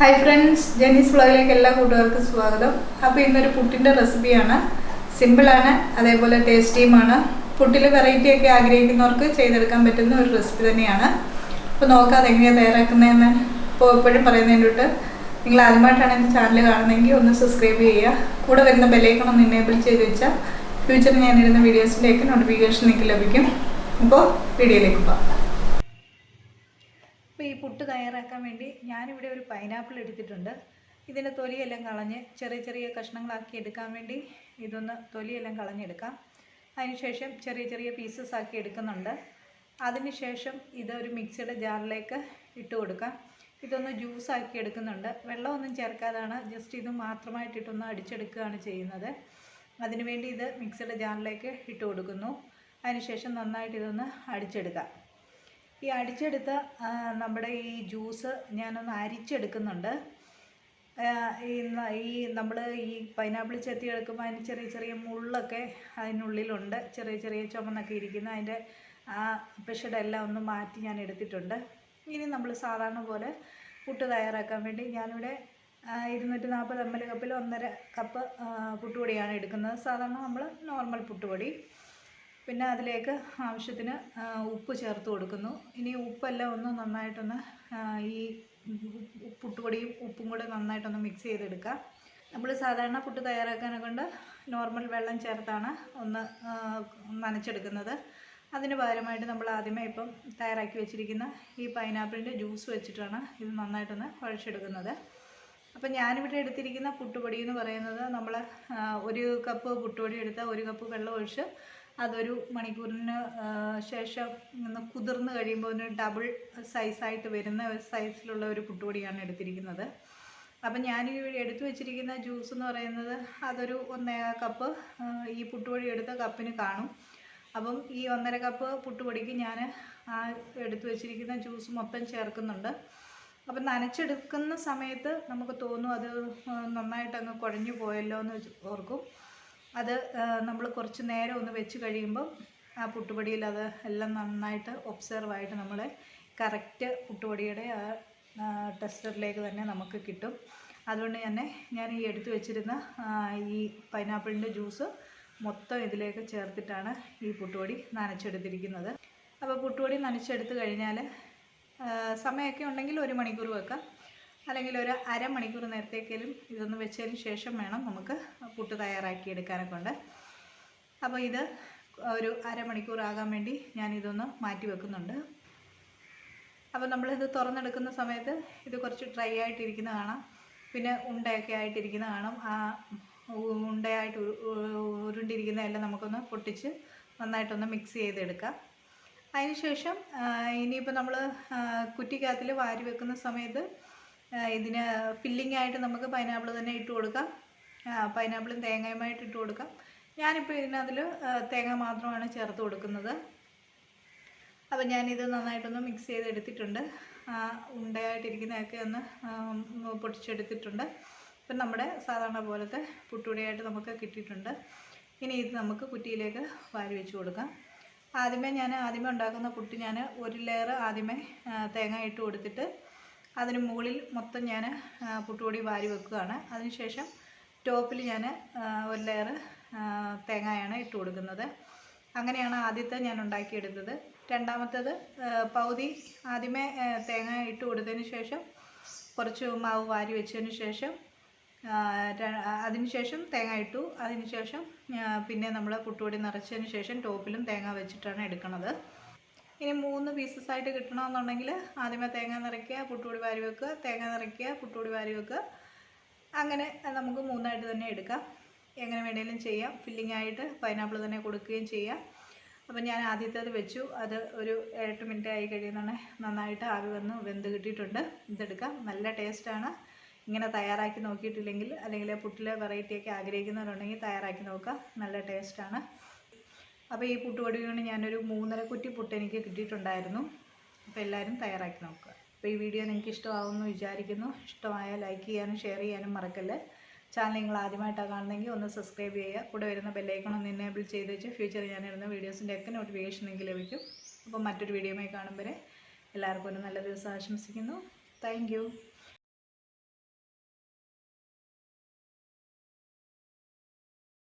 Hi friends ജെനീസ് വ്ളോഗിലേക്ക് എല്ലാ കൂട്ടുകാർക്കും സ്വാഗതം. അപ്പോൾ ഇന്നൊരു പുട്ടിന്റെ റെസിപ്പിയാണ്. സിമ്പിളാണ് അതേപോലെ ടേസ്റ്റിയുമാണ് പുട്ടിൽ വെറൈറ്റി ഒക്കെ ആഗ്രഹിക്കുന്നവർക്ക് ചെയ്തെടുക്കാൻ പറ്റുന്ന ഒരു റെസിപ്പി തന്നെയാണ്. അപ്പോൾ നോക്കാതെ എങ്ങനെയാണ് തയ്യാറാക്കുന്നതെന്ന്. ഇപ്പോൾ എപ്പോഴും പറയുന്നതിന്റെ തൊട്ട് നിങ്ങൾ ആദ്യമായിട്ടാണ് എന്റെ ചാനൽ കാണുന്നതെങ്കിൽ ഒന്ന് സബ്സ്ക്രൈബ് ചെയ്യുക. കൂടെ വരുന്ന ബെല്ലൈക്കൺ ഒന്ന് എനേബിൾ ചെയ്ത് വെച്ചാൽ ഫ്യൂച്ചറിൽ ഞാനിടുന്ന വീഡിയോസിന്റെയൊക്കെ നോട്ടിഫിക്കേഷൻ നിങ്ങൾക്ക് ലഭിക്കും. അപ്പോൾ വീഡിയോയിലേക്ക് പോകാം. അപ്പോൾ ഈ പുട്ട് തയ്യാറാക്കാൻ വേണ്ടി ഞാനിവിടെ ഒരു പൈനാപ്പിൾ എടുത്തിട്ടുണ്ട്. ഇതിന്റെ തൊലിയെല്ലാം കളഞ്ഞ് ചെറിയ ചെറിയ കഷ്ണങ്ങളാക്കി എടുക്കാൻ വേണ്ടി ഇതൊന്ന് തൊലിയെല്ലാം കളഞ്ഞെടുക്കാം. അതിനുശേഷം ചെറിയ ചെറിയ പീസസ് ആക്കി എടുക്കുന്നുണ്ട്. അതിനുശേഷം ഇതൊരു മിക്സിയുടെ ജാറിലേക്ക് ഇട്ട് കൊടുക്കാം. ഇതൊന്ന് ജ്യൂസ് ആക്കി എടുക്കുന്നുണ്ട്. വെള്ളമൊന്നും ചേർക്കാതാണ്. ജസ്റ്റ് ഇത് മാത്രമായിട്ടിട്ടൊന്ന് അടിച്ചെടുക്കുകയാണ് ചെയ്യുന്നത്. അതിനുവേണ്ടി ഇത് മിക്സിയുടെ ജാറിലേക്ക് ഇട്ട് കൊടുക്കുന്നു. അതിനുശേഷം നന്നായിട്ട് ഇതൊന്ന് അടിച്ചെടുക്കാം. ഈ അടിച്ചെടുത്ത നമ്മുടെ ഈ ജ്യൂസ് ഞാനൊന്ന് അരിച്ചെടുക്കുന്നുണ്ട്. ഈ ഈ നമ്മൾ ഈ പൈനാപ്പിൾ ചെത്തി എടുക്കുമ്പോൾ അതിന് ചെറിയ ചെറിയ മുള്ളൊക്കെ അതിനുള്ളിലുണ്ട്. ചെറിയ ചെറിയ ചുമന്നൊക്കെ ഇരിക്കുന്ന അതിന്റെ ആ പിഷടെല്ലാം ഒന്ന് മാറ്റി ഞാൻ എടുത്തിട്ടുണ്ട്. ഇനി നമ്മൾ സാധാരണ പോലെ പുട്ട് തയ്യാറാക്കാൻ വേണ്ടി ഞാനിവിടെ ഇരുന്നൂറ്റി നാൽപ്പത് എം എൽ കപ്പിൽ ഒന്നര കപ്പ് പുട്ടുപൊടിയാണ് എടുക്കുന്നത്. സാധാരണ നമ്മൾ നോർമൽ പുട്ടുപൊടി. പിന്നെ അതിലേക്ക് ആവശ്യത്തിന് ഉപ്പ് ചേർത്ത് കൊടുക്കുന്നു. ഇനി ഉപ്പെല്ലാം ഒന്ന് നന്നായിട്ടൊന്ന് ഈ പുട്ടുപൊടിയും ഉപ്പും കൂടെ നന്നായിട്ടൊന്ന് മിക്സ് ചെയ്തെടുക്കുക നമ്മൾ സാധാരണ പുട്ട് തയ്യാറാക്കാനെ കൊണ്ട് നോർമൽ വെള്ളം ചേർത്താണ് ഒന്ന് നനച്ചെടുക്കുന്നത്. അതിന് പകരമായിട്ട് നമ്മൾ ആദ്യമേ ഇപ്പം തയ്യാറാക്കി വെച്ചിരിക്കുന്ന ഈ പൈനാപ്പിളിന്റെ ജ്യൂസ് വെച്ചിട്ടാണ് ഇത് നന്നായിട്ടൊന്ന് കുഴച്ചെടുക്കുന്നത് അപ്പം ഞാനിവിടെ എടുത്തിരിക്കുന്ന പുട്ടുപൊടി എന്ന് പറയുന്നത് നമ്മൾ ഒരു കപ്പ് പുട്ടുപൊടി എടുത്ത് ഒരു കപ്പ് വെള്ളം ഒഴിച്ച് അതൊരു മണിക്കൂറിന് ശേഷം ഒന്ന് കുതിർന്ന് കഴിയുമ്പോൾ ഒരു ഡബിൾ സൈസായിട്ട് വരുന്ന ഒരു സൈസിലുള്ള ഒരു പുട്ടുപൊടിയാണ് എടുത്തിരിക്കുന്നത്. അപ്പം ഞാൻ ഈ എടുത്തു വെച്ചിരിക്കുന്ന ജ്യൂസ് എന്ന് പറയുന്നത് അതൊരു ഒന്നര കപ്പ് ഈ പുട്ടുപൊടി എടുത്ത കപ്പിന് കാണും. അപ്പം ഈ ഒന്നര കപ്പ് പുട്ടുപൊടിക്ക് ഞാൻ ആ എടുത്തു വെച്ചിരിക്കുന്ന ജ്യൂസ് മൊത്തം ചേർക്കുന്നുണ്ട്. അപ്പം നനച്ചെടുക്കുന്ന സമയത്ത് നമുക്ക് തോന്നും അത് നന്നായിട്ടങ്ങ് കുഴഞ്ഞു പോയല്ലോ എന്ന് ഓർക്കും. അത് നമ്മൾ കുറച്ച് നേരം ഒന്ന് വെച്ച് കഴിയുമ്പം ആ പുട്ടുപൊടിയിൽ അത് എല്ലാം നന്നായിട്ട് ഒബ്സർവ് ആയിട്ട് നമ്മൾ കറക്റ്റ് പുട്ടുപൊടിയുടെ ആ ടെസ്റ്ററിലേക്ക് തന്നെ നമുക്ക് കിട്ടും. അതുകൊണ്ട് തന്നെ ഞാൻ ഈ എടുത്തു വെച്ചിരുന്ന ഈ പൈനാപ്പിളിന്റെ ജ്യൂസ് മൊത്തം ഇതിലേക്ക് ചേർത്തിട്ടാണ് ഈ പുട്ടുപൊടി നനച്ചെടുത്തിരിക്കുന്നത്. അപ്പോൾ പുട്ടുപൊടി നനച്ചെടുത്ത് കഴിഞ്ഞാൽ സമയമൊക്കെ ഉണ്ടെങ്കിൽ ഒരു മണിക്കൂർ വെക്കാം. അല്ലെങ്കിൽ ഒരു അരമണിക്കൂർ നേരത്തേക്കെങ്കിലും ഇതൊന്ന് വെച്ചതിന് ശേഷം വേണം നമുക്ക് പുട്ട് തയ്യാറാക്കി എടുക്കാനൊക്കെ ഉണ്ട്. അപ്പോൾ ഇത് ഒരു അരമണിക്കൂർ ആകാൻ വേണ്ടി ഞാൻ ഇതൊന്ന് മാറ്റി വെക്കുന്നുണ്ട്. അപ്പോൾ നമ്മളിത് തുറന്നെടുക്കുന്ന സമയത്ത് ഇത് കുറച്ച് ഡ്രൈ ആയിട്ടിരിക്കുന്ന കാണാം. പിന്നെ ഉണ്ടയൊക്കെ ആയിട്ടിരിക്കുന്ന കാണാം. ആ ഉണ്ടയായിട്ട് ഉരുണ്ടിരിക്കുന്ന എല്ലാം നമുക്കൊന്ന് പൊട്ടിച്ച് നന്നായിട്ടൊന്ന് മിക്സ് ചെയ്തെടുക്കാം. അതിനുശേഷം ഇനിയിപ്പോൾ നമ്മൾ കുറ്റിക്കകത്തിൽ വാരി വെക്കുന്ന സമയത്ത് ഇതിന് ഫില്ലിംഗ് ആയിട്ട് നമുക്ക് പൈനാപ്പിൾ തന്നെ ഇട്ട് കൊടുക്കാം. പൈനാപ്പിളും തേങ്ങയുമായിട്ട് ഇട്ട് കൊടുക്കാം. ഞാനിപ്പോൾ ഇതിനതിൽ തേങ്ങ മാത്രമാണ് ചേർത്ത് കൊടുക്കുന്നത്. അപ്പോൾ ഞാനിത് നന്നായിട്ടൊന്ന് മിക്സ് ചെയ്തെടുത്തിട്ടുണ്ട്. ഉണ്ടയായിട്ടിരിക്കുന്നതൊക്കെ ഒന്ന് പൊടിച്ചെടുത്തിട്ടുണ്ട്. ഇപ്പം നമ്മുടെ സാധാരണ പോലത്തെ പുട്ടുപൊടിയായിട്ട് നമുക്ക് കിട്ടിയിട്ടുണ്ട്. ഇനി ഇത് നമുക്ക് കുറ്റിയിലേക്ക് വാരി വെച്ച് കൊടുക്കാം. ആദ്യമേ ഞാൻ ആദ്യമേ ഉണ്ടാക്കുന്ന പുട്ട് ഞാൻ ഒരു ലെയർ ആദ്യമേ തേങ്ങ ഇട്ട് കൊടുത്തിട്ട് അതിന് മുകളിൽ മൊത്തം ഞാൻ പുട്ടുപൊടി വാരി വെക്കുകയാണ്. അതിനുശേഷം ടോപ്പിൽ ഞാൻ ഒരു ലെയർ തേങ്ങയാണ് ഇട്ട് കൊടുക്കുന്നത്. അങ്ങനെയാണ് ആദ്യത്തെ ഞാൻ ഉണ്ടാക്കിയെടുത്തത്. രണ്ടാമത്തേത് പകുതി ആദ്യമേ തേങ്ങ ഇട്ട് കൊടുത്തതിന് ശേഷം കുറച്ച് മാവ് വാരി വെച്ചതിന് ശേഷം അതിനുശേഷം തേങ്ങ ഇട്ടു. അതിനുശേഷം പിന്നെ നമ്മൾ പുട്ടുപൊടി നിറച്ചതിന് ശേഷം ടോപ്പിലും തേങ്ങ വെച്ചിട്ടാണ് എടുക്കുന്നത് ഇനി മൂന്ന് പീസസ് ആയിട്ട് കിട്ടണമെന്നുണ്ടെങ്കിൽ ആദ്യമേ തേങ്ങ നിറയ്ക്കുക പുട്ടുപൊടി വാരി വെക്കുക തേങ്ങ നിറയ്ക്കുക പുട്ടുപൊടി വാരി വെക്കുക. അങ്ങനെ നമുക്ക് മൂന്നായിട്ട് തന്നെ എടുക്കാം. എങ്ങനെ വേണേലും ചെയ്യാം. ഫില്ലിംഗ് ആയിട്ട് പൈനാപ്പിൾ തന്നെ കൊടുക്കുകയും ചെയ്യാം. അപ്പം ഞാൻ ആദ്യത്തേത് വെച്ചു. അത് ഒരു എട്ട് മിനിറ്റ് ആയി കഴിയുന്നതാണ് നന്നായിട്ട് ആവി വന്ന് വെന്ത് കിട്ടിയിട്ടുണ്ട്. ഇതെടുക്കാം. നല്ല ടേസ്റ്റാണ് ഇങ്ങനെ തയ്യാറാക്കി നോക്കിയിട്ടില്ലെങ്കിൽ അല്ലെങ്കിൽ പുട്ടിലെ വെറൈറ്റിയൊക്കെ ആഗ്രഹിക്കുന്നവരുണ്ടെങ്കിൽ തയ്യാറാക്കി നോക്കുക. നല്ല ടേസ്റ്റാണ് അപ്പോൾ ഈ പുട്ടുപൊടി കൊണ്ട് ഞാനൊരു മൂന്നര കുറ്റി പുട്ട് എനിക്ക് കിട്ടിയിട്ടുണ്ടായിരുന്നു. അപ്പോൾ എല്ലാവരും തയ്യാറാക്കി നോക്കുക. അപ്പോൾ ഈ വീഡിയോ നിങ്ങൾക്ക് ഇഷ്ടമാവുമെന്ന് വിചാരിക്കുന്നു. ഇഷ്ടമായാൽ ലൈക്ക് ചെയ്യാനും ഷെയർ ചെയ്യാനും മറക്കല്ലേ. ചാനൽ നിങ്ങൾ ആദ്യമായിട്ടാണ് കാണുന്നതെങ്കിൽ ഒന്ന് സബ്സ്ക്രൈബ് ചെയ്യുക. കൂടെ വരുന്ന ബെല്ലൈക്കൺ ഒന്ന് എനേബിൾ ചെയ്ത് വെച്ച് ഫ്യൂച്ചറിൽ ഞാനിടുന്ന വീഡിയോസിന്റെ ഒക്കെ നോട്ടിഫിക്കേഷൻ നിങ്ങൾക്ക് ലഭിക്കും. അപ്പോൾ മറ്റൊരു വീഡിയോയുമായി കാണുമ്പോൾ എല്ലാവർക്കും ഒരു നല്ല ദിവസം ആശംസിക്കുന്നു. താങ്ക്